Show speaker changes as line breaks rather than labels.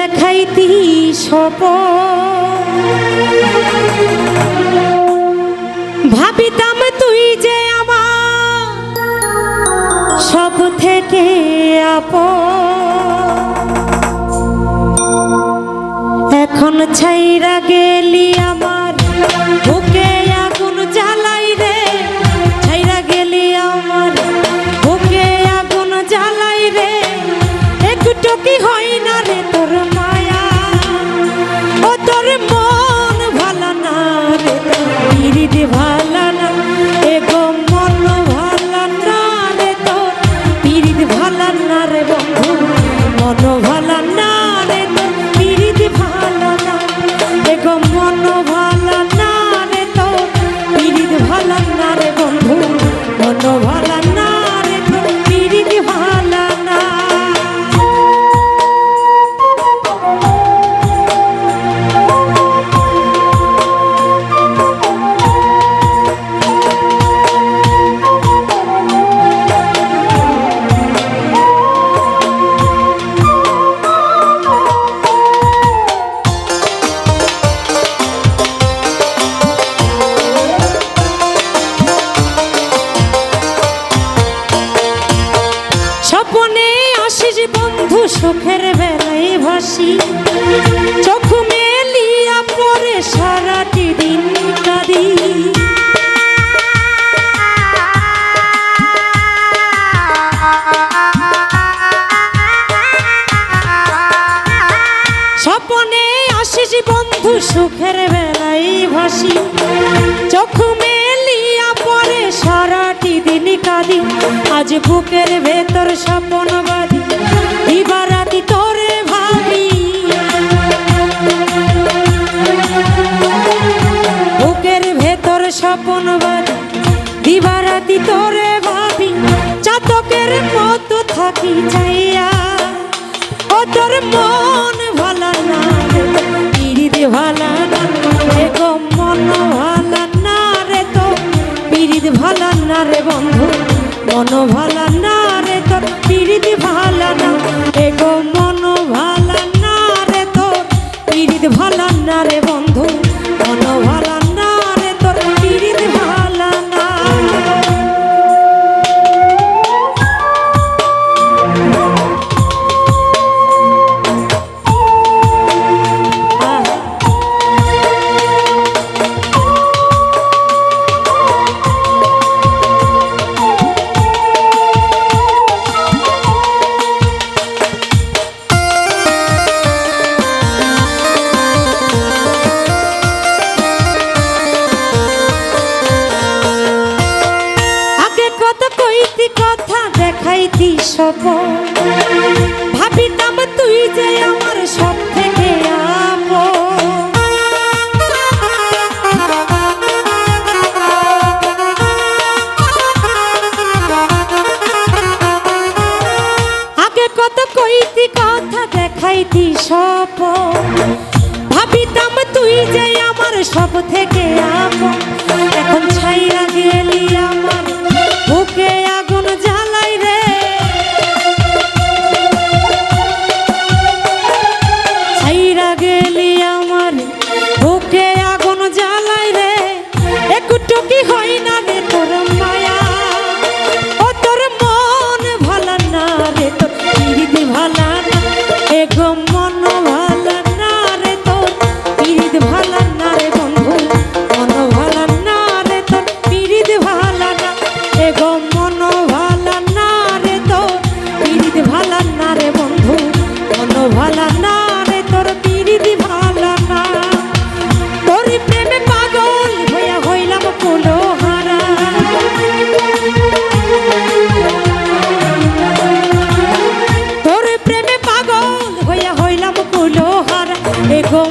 দেখাইতি সপ ভাবিতাম তুই যে আমার সব থেকে আপ এখন ছাইরা গেলি আমার, বুকে আগুন জ্বালাই রে। ছাইরা গেলি আমার, বুকে আগুন জ্বালাই রে। একটু কি হয় 你别忘。স্বপনে আসিস বন্ধু সুখের বেলায় ভাসি। চোখ মেলিয়া পরে সারাটি দিন কাঁদি। স্বপনে আসিস বন্ধু সুখের বেলায় ভাসি। চোখ মেলিয়া পরে সারাটি দিন কাঁদি। আজ বুকের ভেতর স্বপন বাদি দিবারাতি তোরে ভাবি। বুকের ভেতর স্বপন বাদি দিবারাতি তোরে ভাবি। চাতকের মতো থাকি চাইয়া ও তোর মন ভালো না পিরিত ভালো না মন ভালো ভালো না রে বন্ধু, মন ভালো না রে তোর, পিরিত ভালো না এগো মন ভালো না রে তোর, পিরিত ভালো না রে বন্ধু, মন ভালো না রে তোর, পিরিত ভালো দেখাইতি সব ভাবিতাম তুই যে আমার সব থেকে। আগে কত কইতি ভাবিতাম তুই যে আমার সব থেকে আপন। এখন ছাইরা গেলি মন ভালা না রে তো পীড়িত ভালা না রে বন্ধু। মন ভালা না রে তোর, পীড়িত ভালা না। তোর প্রেমে পাগল হইয়া হইলাম কুলো হারা তোর প্রেমে পাগল হইয়া হইলাম কুলো হারা এগো